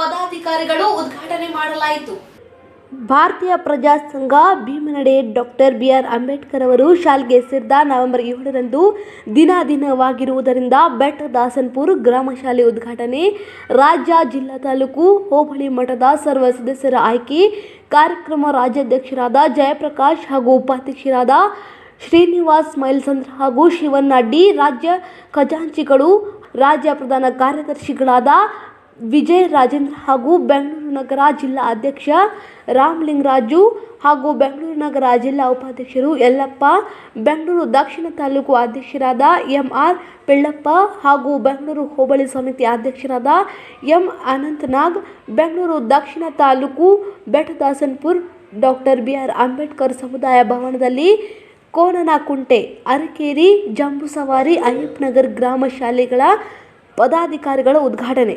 ಪದಾಧಿಕಾರಿಗಳು ಉದ್ಘಾಟನೆ ಮಾಡಲಾಯಿತು. ಭಾರತೀಯ ಪ್ರಜಾ ಸಂಘ ಭೀಮನಡೆ ಡಾಕ್ಟರ್ ಬಿ ಆರ್ ಅಂಬೇಡ್ಕರ್ ಅವರು ಶಾಲೆಗೆ ಸೇರಿದ ನವೆಂಬರ್ ಏಳರಂದು ದಿನ ದಿನವಾಗಿರುವುದರಿಂದ ಬೆಟ್ಟ ದಾಸನ್ಪುರ್ ಗ್ರಾಮ ಶಾಲೆ ಉದ್ಘಾಟನೆ, ರಾಜ್ಯ, ಜಿಲ್ಲಾ ತಾಲೂಕು, ಹೋಬಳಿ ಮಠದ ಸರ್ವ ಸದಸ್ಯರ ಆಯ್ಕೆ, ಕಾರ್ಯಕ್ರಮ ರಾಜ್ಯಾಧ್ಯಕ್ಷರಾದ ಜಯಪ್ರಕಾಶ್ ಹಾಗೂ ಉಪಾಧ್ಯಕ್ಷರಾದ ಶ್ರೀನಿವಾಸ್ ಮೈಲ್ಸಂದ್ರ ಹಾಗೂ ಶಿವನ್ನಡ್ಡಿ ರಾಜ್ಯ ಖಜಾಂಚಿಗಳು ರಾಜ್ಯ ಪ್ರಧಾನ ಕಾರ್ಯದರ್ಶಿಗಳಾದ ವಿಜಯ್ ರಾಜೇಂದ್ರ ಹಾಗೂ ಬೆಂಗಳೂರು ನಗರ ಜಿಲ್ಲಾ ಅಧ್ಯಕ್ಷ ರಾಮಲಿಂಗರಾಜು ಹಾಗೂ ಬೆಂಗಳೂರು ನಗರ ಜಿಲ್ಲಾ ಉಪಾಧ್ಯಕ್ಷರು ಯಲ್ಲಪ್ಪ, ಬೆಂಗಳೂರು ದಕ್ಷಿಣ ತಾಲೂಕು ಅಧ್ಯಕ್ಷರಾದ ಎಂ ಆರ್ ಪಿಳ್ಳಪ್ಪ ಹಾಗೂ ಬೆಂಗಳೂರು ಹೋಬಳಿ ಸಮಿತಿ ಅಧ್ಯಕ್ಷರಾದ ಎಂ ಅನಂತನಾಗ್ ಬೆಂಗಳೂರು ದಕ್ಷಿಣ taluk Bettadasanpur, doctor B R Ambedkar ಸಮುದಾಯ ಭವನದಲ್ಲಿ ಕೋನನಕುಂಟೆ ಅರಕೇರಿ, ಜಂಬೂಸವಾರಿ, ಅಯ್ಯಪ್ಪನಗರ್ ಗ್ರಾಮ ಶಾಲೆಗಳ ಪದಾಧಿಕಾರಿಗಳ ಉದ್ಘಾಟನೆ.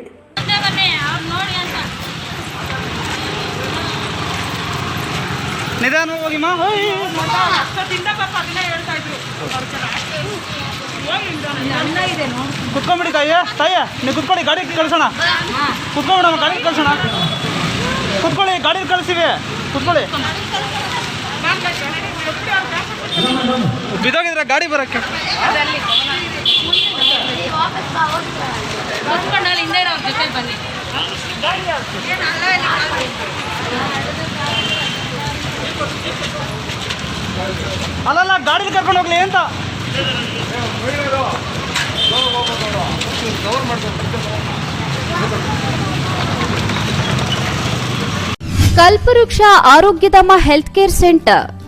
ಕುತ್ಕೊಂಬಿಡಿ ತಾಯಿ ತಾಯ ನೀವು ಕುತ್ಕೊಳ್ಳಿ ಗಾಡಿ ಕಳ್ಸೋಣ. ಕುತ್ಕೊಂಬಿಡಮ್ಮ ಗಾಡಿ ಕಳ್ಸೋಣ. ಕುತ್ಕೊಳ್ಳಿ, ಗಾಡಿ ಕಳಿಸಿವೆ. ಕುತ್ಕೊಳ್ಳಿ. ಬಿದೋಗಿದ್ರೆ ಗಾಡಿ ಬರಕ್ಕೆ. ಅಲ್ಲಲ್ಲ ಗಾಡಿ ಕರ್ಕೊಂಡು ಹೋಗ್ಲಿ ಅಂತ. ಕಲ್ಪವೃಕ್ಷ Arogyadhama health care centre.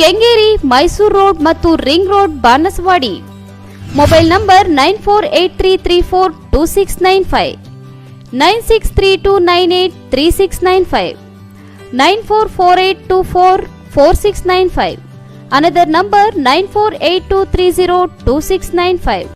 Kengeri, Mysuru road ಮತ್ತು ring road, Banaswadi. Mobile number nine four eight three three four two six nine five. Nine six three two nine eight three six nine five. Nine four four eight two four four six nine five. Another number nine four eight two three zero two six nine five.